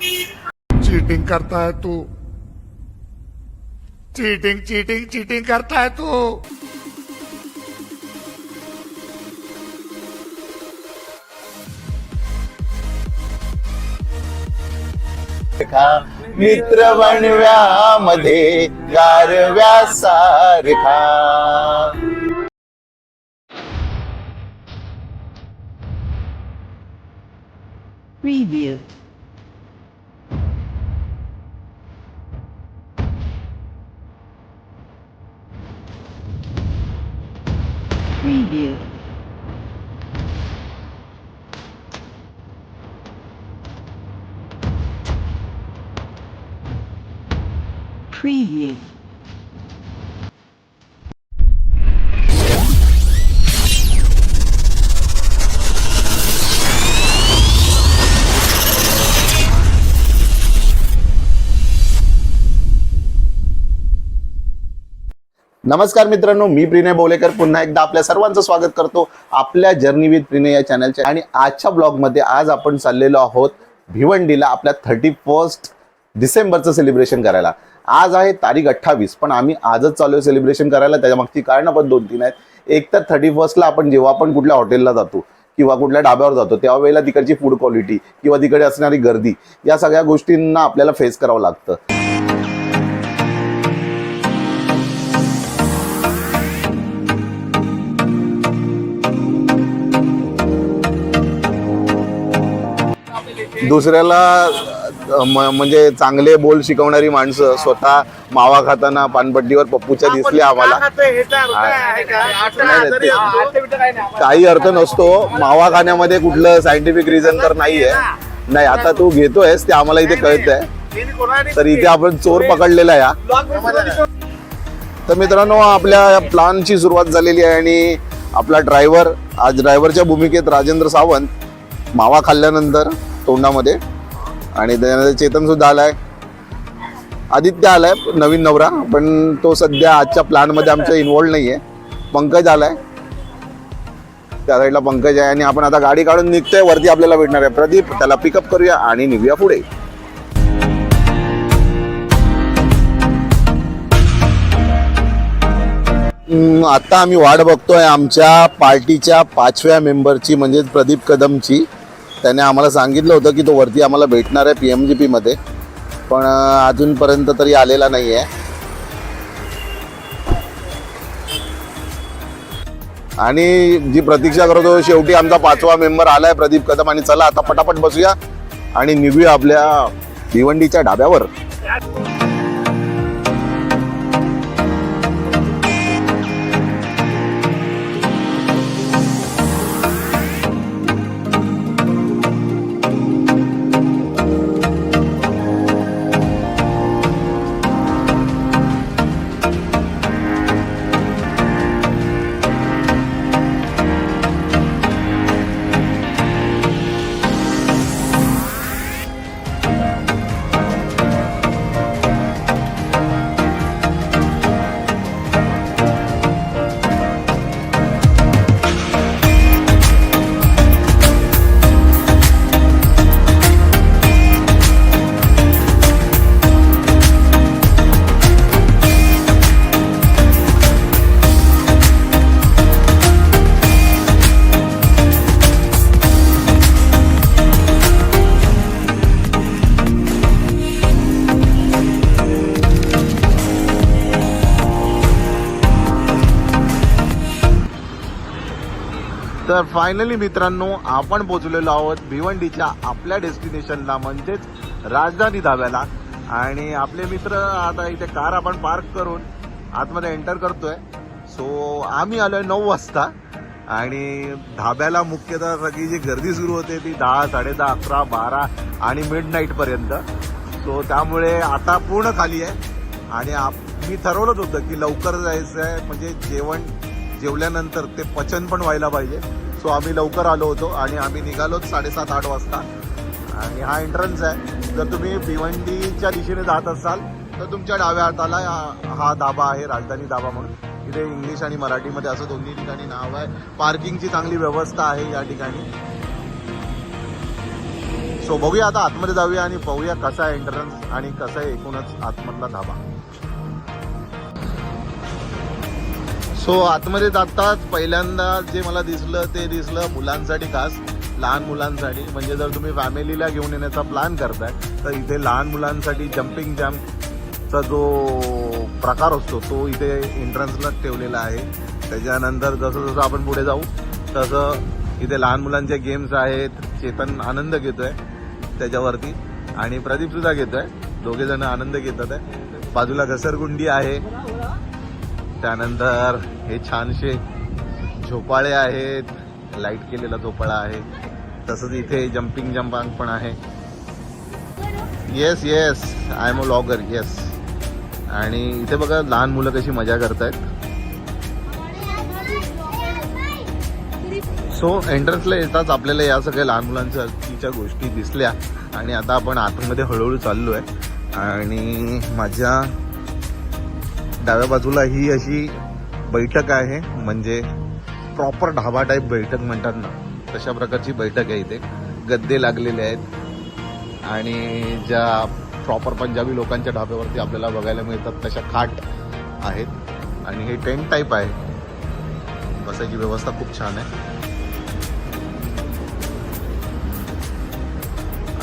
Cheating करता है तू। Cheating cheating cheating करता है तू। मित्र बनव्यामध्ये गारव्या सारखा Preview. Preview. Preview. नमस्कार मित्रांनो मी प्रिनय बोलेकर. पुन्हा एकदा आपल्या सर्वांचं स्वागत करतो आपल्या जर्नी विथ प्रिनय या चॅनलच्या आणि आजच्या ब्लॉगमध्ये आज आपण चाललेलो आहोत भिवंडीला आपल्या थर्टी फर्स्ट डिसेंबरचं सेलिब्रेशन करायला. आज आहे तारीख अठ्ठावीस पण आम्ही आजच चालू आहे सेलिब्रेशन करायला. त्याच्या मागची कारणं पण दोन तीन आहेत. एक तर थर्टी फर्स्टला आपण जेव्हा आपण कुठल्या हॉटेलला जातो किंवा कुठल्या डाब्यावर जातो त्यावेळेला तिकडची फूड क्वालिटी किंवा तिकडे असणारी गर्दी या सगळ्या गोष्टींना आपल्याला फेस करावं लागतं. दुसऱ्याला म्हणजे चांगले बोल शिकवणारी माणसं स्वतः मावा खाताना पानपट्टीवर पप्पूच्या दिसली आम्हाला. काही अर्थ नसतो. मावा खाण्यामध्ये कुठलं सायंटिफिक रिझन तर नाहीये. नाही आता तू घेतोयस ते आम्हाला इथे कळतंय. तर इथे आपण चोर पकडलेला आहे हा. तर मित्रांनो आपल्या प्लॅनची सुरुवात झालेली आहे आणि आपला ड्रायव्हर आज ड्रायव्हरच्या भूमिकेत राजेंद्र सावंत मावा खाल्ल्यानंतर तोंडामध्ये. आणि त्याच्यानंतर चेतन सुद्धा आलाय. आदित्य आलाय नवीन नवरा पण तो सध्या आजच्या प्लॅनमध्ये आमच्या नाही आहे पंकज आलाय. त्या साईडला पंकज आहे आणि आपण आता गाडी काढून निघतोय. वरती आपल्याला भेटणार आहे प्रदीप. त्याला पिकअप करूया आणि निघूया पुढे. आता आम्ही वाट बघतोय आमच्या पार्टीच्या पाचव्या मेंबरची म्हणजेच प्रदीप कदमची. त्याने आम्हाला सांगितलं होतं की तो वरती आम्हाला भेटणार आहे पी एम जी पीमध्ये पण अजूनपर्यंत तरी आलेला नाही आहे आणि जी प्रतीक्षा करतो शेवटी आमचा पाचवा मेंबर आलाय प्रदीप कदम आणि चला आता पटापट बसूया आणि निघूया आपल्या भिवंडीच्या ढाब्यावर. तर फायनली मित्रांनो आपण पोचलेलो आहोत भिवंडीच्या आपल्या डेस्टिनेशनला म्हणजेच राजधानी धाब्याला. आणि आपले मित्र आता इथे कार आपण पार्क करून आतमध्ये एंटर करतोय. सो आम्ही आलोय नऊ वाजता. आणि धाब्याला मुख्यतः सगळी जी गर्दी सुरू होते ती दहा साडेदहा अकरा बारा आणि मिड नाईट पर्यंत. सो त्यामुळे आता पूर्ण खाली आहे. आणि आप- मी ठरवलंच होतं की लवकर जायचं आहे म्हणजे जेवण जेवल्यानंतर ते पचन पण व्हायला पाहिजे. सो आम्ही लवकर आलो होतो आणि आम्ही निघालोच साडेसात आठ वाजता. आणि हा एंट्रन्स आहे. जर तुम्ही भिवंडीच्या दिशेने जात असाल तर तुमच्या डाव्या हाताला हा- दाबा धाबा आहे राजधानी धाबा म्हणून. इथे इंग्लिश आणि मराठीमध्ये असं दोन्ही ठिकाणी नाव आहे. पार्किंगची चांगली व्यवस्था आहे या ठिकाणी. सो बघूया आता आतमध्ये जाऊया आणि पाहूया कसा आहे एंट्रन्स आणि कसा आहे एकूणच आतमधला धाबा. सो आतमध्ये जाताच पहिल्यांदा जे मला दिसलं ते दिसलं मुलांसाठी खास लहान मुलांसाठी. म्हणजे जर तुम्ही फॅमिलीला घेऊन येण्याचा प्लॅन करताय तर इथे लहान मुलांसाठी जम्पिंग जॅम्पचा जो प्रकार असतो तो इथे एंट्रन्सलाच ठेवलेला आहे. त्याच्यानंतर जसं जसं आपण पुढे जाऊ तसं इथे लहान मुलांचे गेम्स आहेत. चेतन आनंद घेतोय त्याच्यावरती. आणि प्रदीप सुद्धा घेतोय. दोघे जण आनंद घेतात. आहे बाजूला घसरगुंडी आहे. त्यानंतर हे छानसे झोपाळे आहेत. लाइट केलेला झोपाळा आहे. तसंच इथे जम्पिंग जम्पांग पण आहे. Yes yes I am a logger yes आणि इथे बघा लहान मुलं कशी मजा करतायत. सो एंट्रन्सला येताच आपल्याला या सगळ्या लहान मुलांच्या गोष्टी दिसल्या. आणि आता आपण आतमध्ये हळूहळू चाललो आहे आणि माझ्या डाव्या बाजूला ही अशी बैठक आहे म्हणजे प्रॉपर ढाबा टाईप बैठक म्हणतात ना तशा प्रकारची बैठक आहे इथे. गद्दे लागलेले आहेत. आणि ज्या प्रॉपर पंजाबी लोकांच्या ढाब्यावरती आपल्याला बघायला मिळतात तशा खाट आहेत. आणि हे टेंट टाईप आहे. बसायची व्यवस्था खूप छान आहे.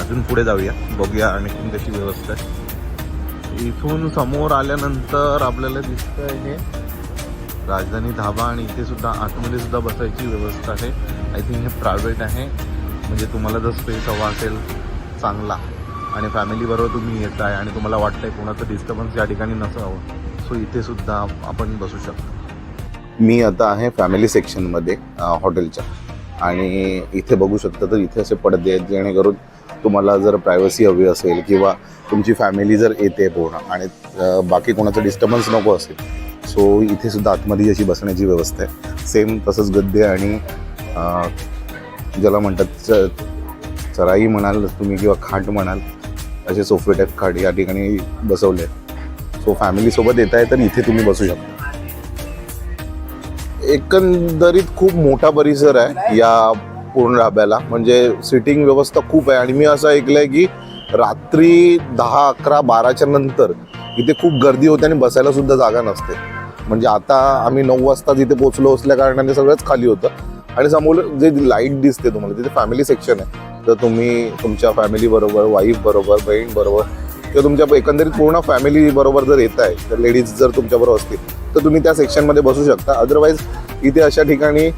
अजून पुढे जाऊया बघूया आणि कशी व्यवस्था आहे. इथून समोर आल्यानंतर आपल्याला दिसतंय हे राजधानी धाबा आणि इथे सुद्धा आतमध्ये सुद्धा बसायची व्यवस्था आहे. आय थिंक हे प्रायव्हेट आहे. म्हणजे तुम्हाला जर स्पेस हवा असेल चांगला. आणि फॅमिलीबरोबर तुम्ही येत आहे आणि तुम्हाला वाटतंय कोणाचं डिस्टर्बन्स या ठिकाणी नसावं. सो इथे सुद्धा आपण बसू शकतो. मी आता आहे फॅमिली सेक्शनमध्ये हॉटेलच्या आणि इथे बघू शकता तर इथे असे पडदे आहेत जेणेकरून तुम्हाला जर प्रायव्हसी हवी असेल किंवा तुमची फॅमिली जर येते पूर्ण आणि बाकी कोणाचं डिस्टर्बन्स नको असेल सो इथे सुद्धा आतमध्ये अशी बसण्याची व्यवस्था आहे. सेम तसंच गद्दे आणि ज्याला म्हणतात च चराई म्हणाल तुम्ही किंवा खाट म्हणाल असे सोफे टाईप खाट या ठिकाणी बसवले आहेत. सो फॅमिलीसोबत येत आहे तर इथे तुम्ही बसू शकता. एकंदरीत खूप मोठा परिसर आहे. या पूर्ण राबायला. म्हणजे सिटिंग व्यवस्था खूप आहे. आणि मी असं ऐकलं आहे की रात्री दहा अकरा बाराच्या नंतर इथे खूप गर्दी होते आणि बसायला सुद्धा जागा नसते. म्हणजे आता आम्ही नऊ वाजता तिथे पोचलो असल्या कारणाने सगळंच खाली होतं. आणि समोर जे लाइट दिसते तुम्हाला तिथे फॅमिली सेक्शन आहे. तर तुम्ही तुमच्या फॅमिली बरोबर वाईफ बरोबर बहीण बरोबर किंवा तुमच्या एकंदरीत पूर्ण फॅमिली बरोबर जर येत आहे तर लेडीज जर तुमच्याबरोबर असतील तर तुम्ही त्या सेक्शनमध्ये बसू शकता. अदरवाईज इथे अशा ठिकाणी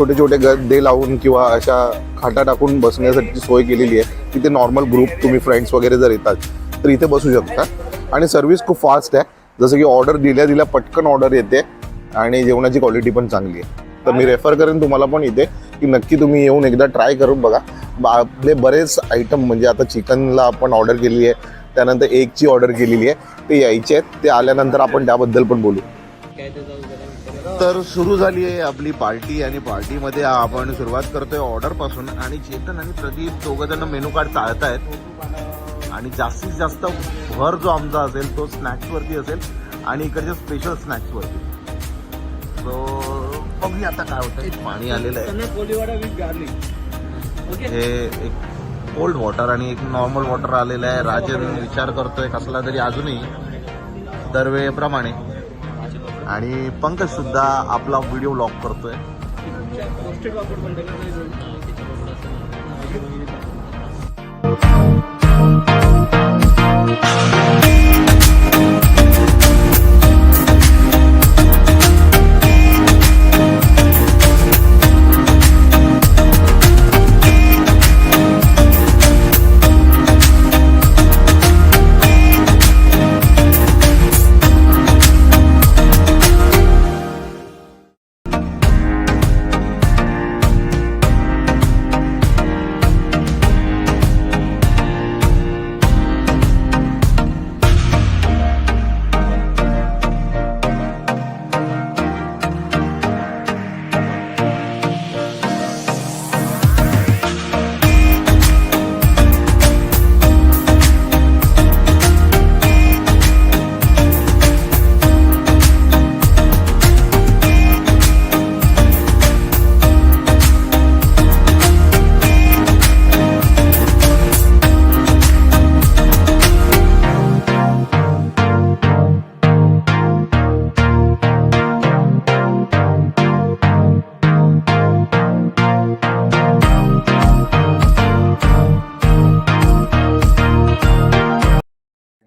छोटे छोटे गद्दे लावून किंवा अशा खाटा टाकून बसण्यासाठी सोय केलेली आहे तिथे नॉर्मल ग्रुप तुम्ही फ्रेंड्स वगैरे जर येतात तर इथे बसू शकता. आणि सर्व्हिस खूप फास्ट आहे. जसं की ऑर्डर दिल्या दिल्या पटकन ऑर्डर येते आणि जेवणाची क्वालिटी पण चांगली आहे. तर मी रेफर करेन तुम्हाला पण इथे की नक्की तुम्ही येऊन एकदा ट्राय करून बघा. बा- आपले बरेच आयटम म्हणजे आता चिकनला आपण ऑर्डर केलेली आहे त्यानंतर एगची ऑर्डर केलेली आहे ते यायचे आहेत. ते आल्यानंतर आपण त्याबद्दल पण बोलू. तर सुरू झाली आहे आपली पार्टी आणि पार्टीमध्ये आपण सुरुवात करतोय ऑर्डरपासून. आणि चेतन आणि प्रदीप दोघं जण मेनू कार्ड चाळतायत. आणि जास्तीत जास्त भर जो आमचा असेल तो स्नॅक्स वरती असेल. आणि इकडच्या स्पेशल स्नॅक्स वरती. सो बघूया आता काय होतं पाणी आलेलं आहे. हे एक कोल्ड वॉटर आणि एक नॉर्मल वॉटर आलेलं आहे. राजन विचार करतोय कसला तरी अजूनही. दरवेळेप्रमाणे. आणि पंकज सुद्धा आपला व्हिडिओ लॉक करतोय. आहे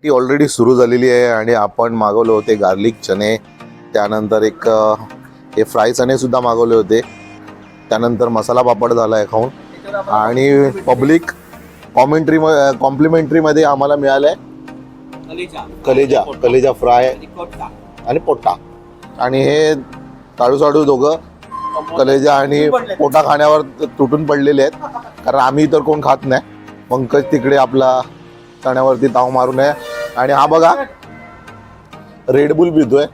ती ऑलरेडी सुरू झालेली आहे आणि आपण मागवले होते गार्लिक चणे त्यानंतर एक हे फ्राय चणे सुद्धा मागवले होते. त्यानंतर मसाला पापड झाला आहे खाऊन आणि पब्लिक कॉमेंट्री कॉम्प्लिमेंटरीमध्ये आम्हाला मिळालं आहे कलेजा कलेजा फ्राय आणि पोट्टा आणि हे काळू साडू दोघं कलेजा आणि पोटा खाण्यावर तुटून पडलेले आहेत. कारण आम्ही तर कोण खात नाही. पंकज तिकडे आपला चण्यावरती ताव मारून आहे आणि हा बघा. रेडबुल पितोय.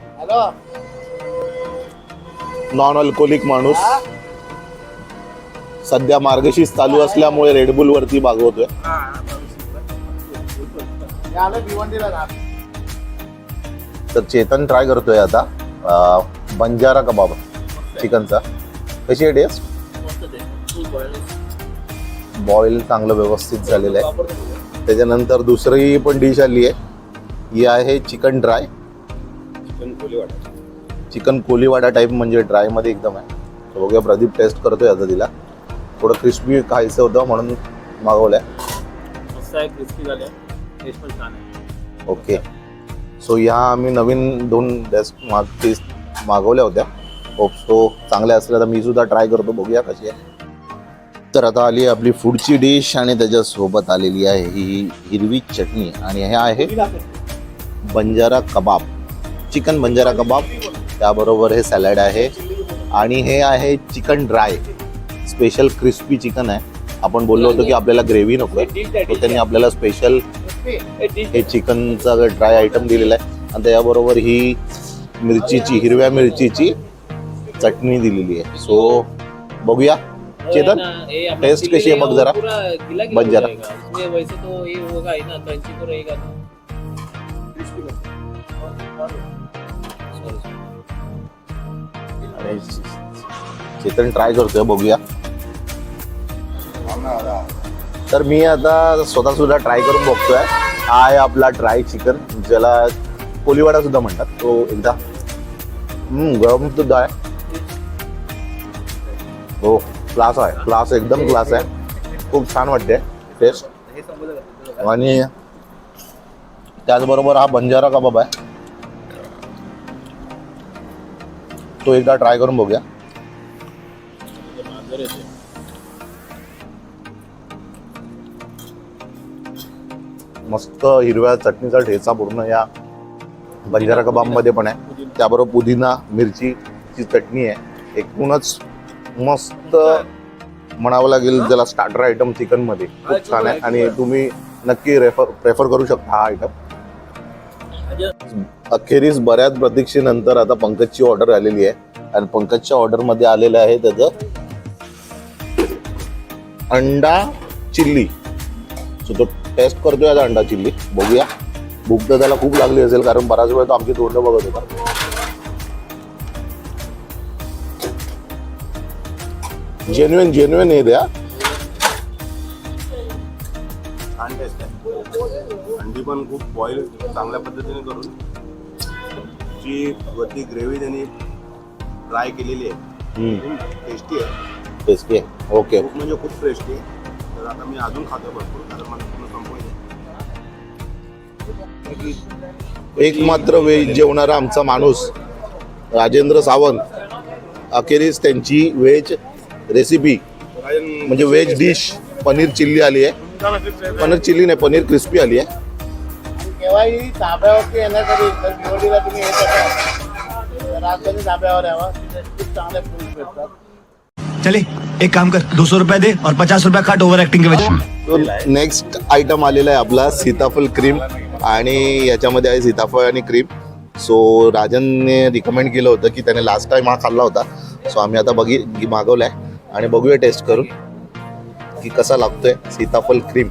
नॉन अल्कोहोलिक माणूस. सध्या मार्गशीर्ष चालू असल्यामुळे रेडबुल वरती भागवतोय. तर चेतन ट्राय करतोय आता. बंजारा कबाब चिकनचा. कशी आहे टेस्ट बॉईल चांगलं व्यवस्थित झालेलं आहे. त्याच्यानंतर दुसरी पण डिश आली आहे. ही आहे chicken dry. Chicken Koliwada. Type म्हणजे ड्रायमध्ये एकदम आहे. बघूया प्रदीप टेस्ट करतोय आता तिला. थोडं क्रिस्पी खायचं होतं म्हणून मागवलंय. मस्त आहे क्रिस्पी झाले टेस्ट पण छान आहे. ओके सो ह्या आम्ही नवीन दोन डेस्क माग पीस मागवल्या होत्या. होप सो चांगल्या असल्या तर मी सुद्धा ट्राय करतो. बघूया कशी आहे. तर आता आली आहे आपली फूडची डिश आणि त्याच्यासोबत आलेली आहे ही हिरवी चटणी. आणि हे आहे बंजारा कबाब चिकन बंजारा कबाब त्याबरोबर हे सॅलड आहे. आणि हे आहे chicken dry. Special crispy chicken आहे. आपण बोललो होतो की आपल्याला ग्रेव्ही नको आहे. तर त्यांनी आपल्याला स्पेशल हे चिकनचा ड्राय आयटम दिलेला आहे. आणि त्याच्याबरोबर ही मिरचीची हिरव्या मिरचीची चटणी दिलेली आहे. सो बघूया. चेतन टेस्ट कशी आहे बघ जरा. बन चेतन ट्राय करतोय बघूया. तर मी आता स्वतः सुद्धा ट्राय करून बघतोय. हा आहे आपला ड्राय चिकन ज्याला कोलीवाडा सुद्धा म्हणतात. तो एकदा गरम सुद्धा हो, आहे हो क्लास आहे. क्लास एकदम क्लास आहे. खूप छान वाटते टेस्ट आणि त्याचबरोबर हा बंजारा कबाब आहे. तो एकदा ट्राय करून बघूया. मस्त हिरव्या चटणीचा ठेचा पूर्ण या बंजारा कबाबमध्ये पण आहे. त्याबरोबर पुदिना मिरचीची चटणी आहे. एकूणच मस्त म्हणावं लागेल ज्याला स्टार्टर आयटम चिकनमध्ये खूप छान आहे. आणि तुम्ही नक्की रेफर प्रेफर करू शकता हा आयटम अखेरीस बऱ्याच प्रतीक्षेनंतर आता पंकजची ऑर्डर आलेली आहे. आणि पंकजच्या ऑर्डरमध्ये आलेलं आहे त्याचं अंडा चिल्ली. सो तो टेस्ट करतोय आता अंडा चिल्ली. बघूया. भूक तर त्याला खूप लागली असेल कारण बराच वेळ तो आमची तोंड बघत होता. जेन्युन जेन्युन हे द्या. पण खूप बॉईल चांगल्या पद्धतीने करून जी वरती ग्रेव्ही त्यांनी फ्राय केलेली आहे. खूप टेस्टी आहे. टेस्टी आहे. ओके खूप म्हणजे खूप टेस्टी आहे. तर आता मी अजून खातो भरपूर कारण मला पूर्ण संपवायचं आहे. एक मात्र वेज जेवणारा आमचा माणूस राजेंद्र सावंत अखेरीस त्यांची व्हेज रेसिपी म्हणजे व्हेज डिश पनीर चिल्ली आली आहे. पनीर चिल्ली नाही पनीर क्रिस्पी आली आहे. केव्हाही धाब्यावरती येण्यासाठी तर निवडीला तुम्ही येत असाल. तर राजधानी धाब्यावर यावं. तिथे खूप चांगले फूड भेटतात. चले एक काम कर. दो सौ रुपया दे और पचास रुपया काट ओवर एक्टिंग के वजह नेक्स्ट आयटम आलेला आहे आपला सीताफळ क्रीम आणि याच्यामध्ये आहे सीताफळ आणि क्रीम सो राजनने रिकमेंड केलं होतं की त्याने लास्ट टाइम हा खाल्ला होता. सो आम्ही आता बघी मागवलाय. आणि बघूया टेस्ट करून की कसा लागतोय सीताफळ क्रीम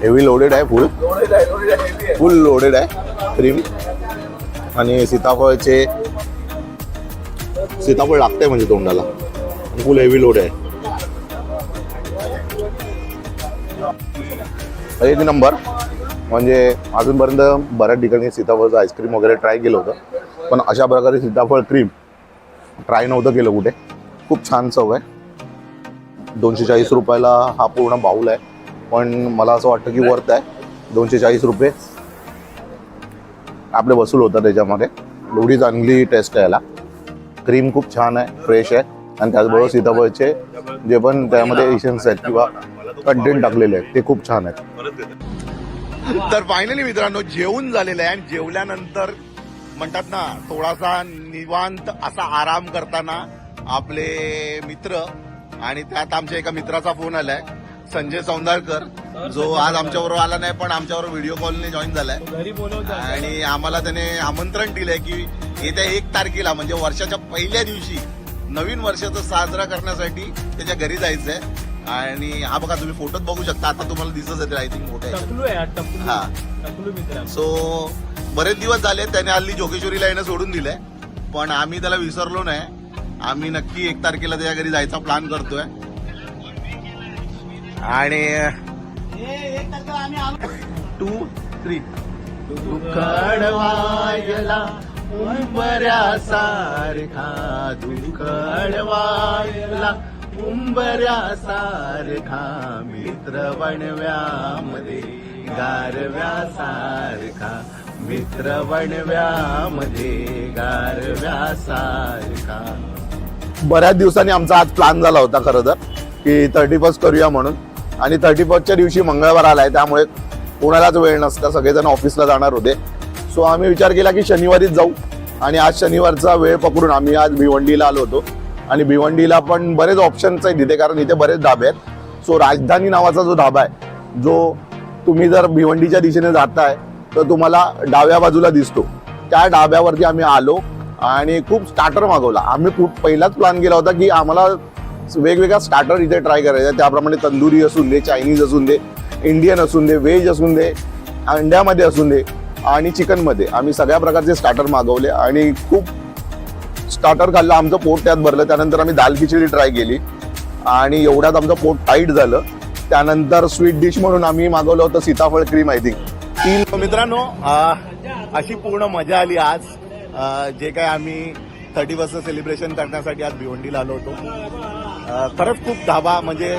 हेवी लोडेड आहे फुल फुल लोडेड आहे क्रीम आणि सीताफळचे सीताफळ लागतंय म्हणजे तोंडाला. फुल हेवी लोड आहे. एक नंबर म्हणजे अजूनपर्यंत बऱ्याच ठिकाणी सीताफळचं आईस्क्रीम वगैरे ट्राय केलं होतं. पण अशा प्रकारे सीताफळ क्रीम ट्राय नव्हतं केलं कुठे. खूप छान चव आहे. दोनशे चाळीस रुपयाला हा पूर्ण बाऊल आहे. पण मला असं वाटतं की वर्थ आहे. दोनशे चाळीस रुपये. आपले वसूल होतात त्याच्यामध्ये. एवढी चांगली टेस्ट आहे याला. क्रीम खूप छान आहे फ्रेश आहे. आणि त्याचबरोबर सीताफळचे जे पण त्यामध्ये एशियन्स आहेत किंवा कंटेंट टाकलेले आहेत ते खूप छान आहेत. तर फायनली मित्रांनो जेवून झालेलं आहे आणि जेवल्यानंतर म्हणतात ना थोडासा निवांत असा आराम करताना आपले मित्र आणि त्यात आमच्या एका मित्राचा फोन आलाय संजय सौंदाळकर जो आज आमच्याबरोबर आला नाही पण आमच्याबरोबर व्हिडिओ कॉलने जॉईन झालाय. आणि आम्हाला त्याने आमंत्रण दिलंय की येत्या एक तारखेला म्हणजे वर्षाच्या पहिल्या दिवशी नवीन वर्षाचं साजरा करण्यासाठी त्याच्या घरी जायचंय. आणि हा बघा तुम्ही फोटोत बघू शकता. आता तुम्हाला दिसत येतील आय थिंक आहे हा, आहे. सो बरेच दिवस झाले त्याने हल्ली जोगेश्वरीला येणं सोडून दिलंय. पण आम्ही त्याला विसरलो नाही. आम्ही नक्की एक तारखेला त्याच्या घरी जायचा प्लॅन करतोय. आणि टू थ्री दुखडवायला उंबऱ्यासारखा दुखडवायला उंबऱ्यासारखा मित्र बनव्यामध्ये गारव्यासारखा मित्र बनव्यामध्ये गारव्या सारखा बऱ्याच दिवसांनी आमचा आज प्लॅन झाला होता खरं तर की थर्टी फर्स्ट करूया म्हणून. आणि थर्टी फर्स्टच्या दिवशी मंगळवार आला आहे त्यामुळे कोणालाच वेळ नसता सगळेजण ऑफिसला जाणार होते. सो आम्ही विचार केला की शनिवारीच जाऊ. आणि आज शनिवारचा वेळ पकडून आम्ही आज भिवंडीला आलो होतो. आणि भिवंडीला पण बरेच ऑप्शन्स आहेत इथे कारण इथे बरेच धाबे आहेत. सो राजधानी नावाचा जो धाबा आहे जो तुम्ही जर भिवंडीच्या दिशेने जाताय तर तुम्हाला डाव्या बाजूला दिसतो. त्या डाब्यावरती आम्ही आलो. आणि खूप स्टार्टर मागवला. आम्ही खूप पहिलाच प्लॅन केला होता की आम्हाला वेगवेगळ्या स्टार्टर इथे ट्राय करायचा त्याप्रमाणे तंदुरी असून दे चायनीज असून दे इंडियन असून दे व्हेज असून दे अंड्यामध्ये असून दे आणि चिकनमध्ये. आम्ही सगळ्या प्रकारचे स्टार्टर मागवले आणि खूप स्टार्टर खाल्लं. आमचं पोट त्यात भरलं. त्यानंतर आम्ही दाल खिचडी ट्राय केली आणि एवढ्यात आमचं पोट टाईट झालं. त्यानंतर स्वीट डिश म्हणून आम्ही मागवलं होतं सीताफळ क्रीम आय थिंक तीन मित्रांनो अशी पूर्ण मजा आली आज. जे काय आम्ही थर्टी फर्स्ट सेलिब्रेशन करण्यासाठी आज भिवंडीला आलो होतो. खरंच खूप धाबा म्हणजे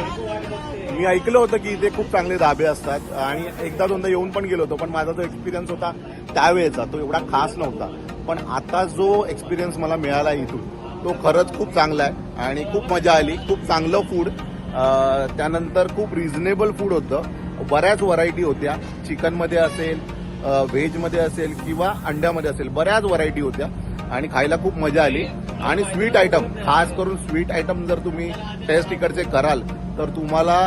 मी ऐकलं होतं की इथे खूप चांगले धाबे असतात आणि एकदा दोनदा येऊन पण गेलो होतो पण माझा जो एक्सपिरियन्स होता त्यावेळेचा तो एवढा खास नव्हता. पण आता जो एक्सपिरियन्स मला मिळाला इथून तो खरंच खूप चांगला आहे आणि खूप मजा आली खूप चांगलं फूड त्यानंतर खूप रिझनेबल फूड होतं. बऱ्याच व्हरायटी होत्या. चिकनमध्ये असेल व्हेजमध्ये असेल किंवा अंड्यामध्ये असेल बऱ्याच व्हरायटी होत्या आणि खायला खूप मजा आली. आणि स्वीट आयटम खास करून स्वीट आयटम जर तुम्ही टेस्ट इकडचे कराल तर तुम्हाला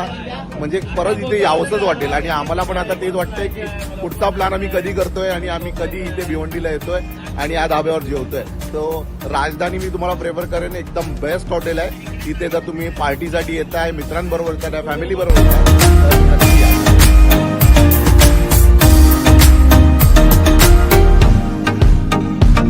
म्हणजे परत इथे यावंसंच वाटेल. आणि आम्हाला पण आता तेच वाटतंय की पुढचा प्लॅन आम्ही कधी करतोय आणि आम्ही कधी इथे भिवंडीला येतोय आणि या धाब्यावर जेवतोय. तो राजधानी मी तुम्हाला प्रेफर करेन एकदम बेस्ट हॉटेल आहे. इथे जर तुम्ही पार्टीसाठी येताय मित्रांबरोबर येताय फॅमिली बरोबर येताय